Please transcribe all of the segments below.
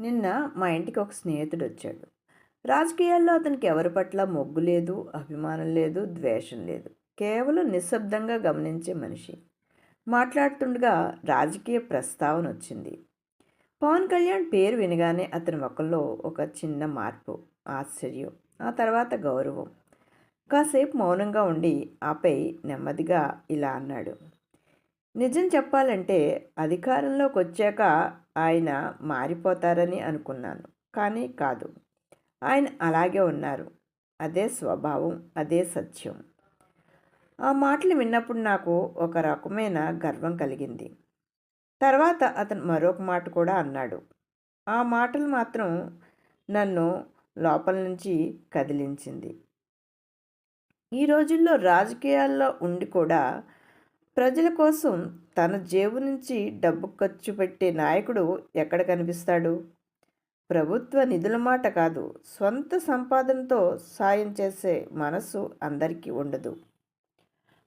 నిన్న మా ఇంటికి ఒక స్నేహితుడు వచ్చాడు. రాజకీయాల్లో అతనికి ఎవరి పట్ల మొగ్గు లేదు అభిమానం లేదు ద్వేషం లేదు. కేవలం నిశ్శబ్దంగా గమనించే మనిషి. మాట్లాడుతుండగా రాజకీయ ప్రస్తావన వచ్చింది. పవన్ కళ్యాణ్ పేరు వినగానే అతని ముఖంలో ఒక చిన్న మార్పు ఆశ్చర్యం ఆ తర్వాత గౌరవం. కాసేపు మౌనంగా ఉండి ఆపై నెమ్మదిగా ఇలా అన్నాడు. నిజం చెప్పాలంటే అధికారంలోకి వచ్చాక ఆయన మారిపోతారని అనుకున్నాను. కానీ కాదు. ఆయన అలాగే ఉన్నారు. అదే స్వభావం అదే సత్యం. ఆ మాటలు విన్నప్పుడు నాకు ఒక రకమైన గర్వం కలిగింది. తర్వాత అతను మరొక మాట కూడా అన్నాడు. ఆ మాటలు మాత్రం నన్ను లోపల నుంచి కదిలించింది. ఈ రోజుల్లో రాజకీయాల్లో ఉండి కూడా ప్రజల కోసం తన జేబు నుంచి డబ్బు ఖర్చు పెట్టే నాయకుడు ఎక్కడ కనిపిస్తాడు? ప్రభుత్వ నిధుల మాట కాదు సొంత సంపాదనతో సాయం చేసే మనసు అందరికీ ఉండదు.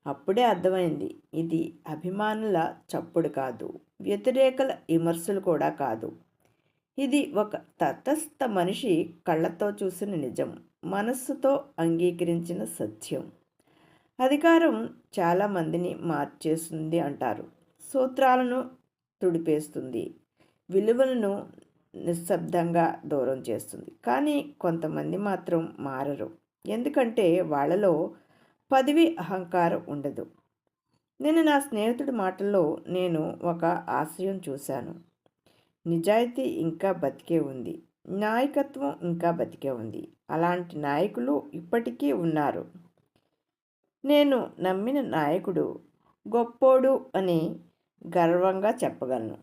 అప్పుడే అర్థమైంది ఇది అభిమానుల చప్పుడు కాదు వ్యతిరేకల విమర్శలు కూడా కాదు. ఇది ఒక తటస్థ మనిషి కళ్ళతో చూసిన నిజం మనస్సుతో అంగీకరించిన సత్యం. అధికారం చాలామందిని మార్చేస్తుంది అంటారు. సూత్రాలను తుడిపేస్తుంది. విలువలను నిశ్శబ్దంగా దూరం చేస్తుంది. కానీ కొంతమంది మాత్రం మారరు. ఎందుకంటే వాళ్ళలో పదవి అహంకారం ఉండదు. నేను నా స్నేహితుడి మాటల్లో నేను ఒక ఆశయం చూశాను. నిజాయితీ ఇంకా బతికే ఉంది. నాయకత్వం ఇంకా బతికే ఉంది. అలాంటి నాయకులు ఇప్పటికీ ఉన్నారు. నేను నమ్మిన నాయకుడు గొప్పోడు అని గర్వంగా చెప్పగలను.